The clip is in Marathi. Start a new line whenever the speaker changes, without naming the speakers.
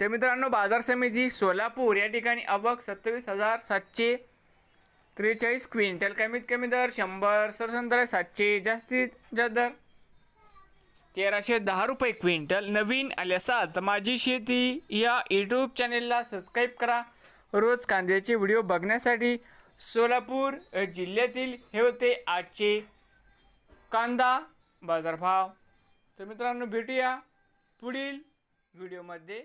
तर मित्रांनो बाजार समिती सोलापूर या ठिकाणी अवक सत्तावीस हजार सातशे त्रेचाळीस क्विंटल. कमीत कमी दर शंभर सरसंत्र सातशे जास्तीत जास्त दर तेराशे दहा रुपये क्विंटल. नवीन आले असाल तर माझी शेती या यूट्यूब चॅनेलला सबस्क्राईब करा. रोज कांद्याचे व्हिडिओ बघण्यासाठी सोलापूर जिल्ह्यातील हे होते आजचे कांदा बाजारभाव. तर मित्रांनो भेटूया पुढील व्हिडिओमध्ये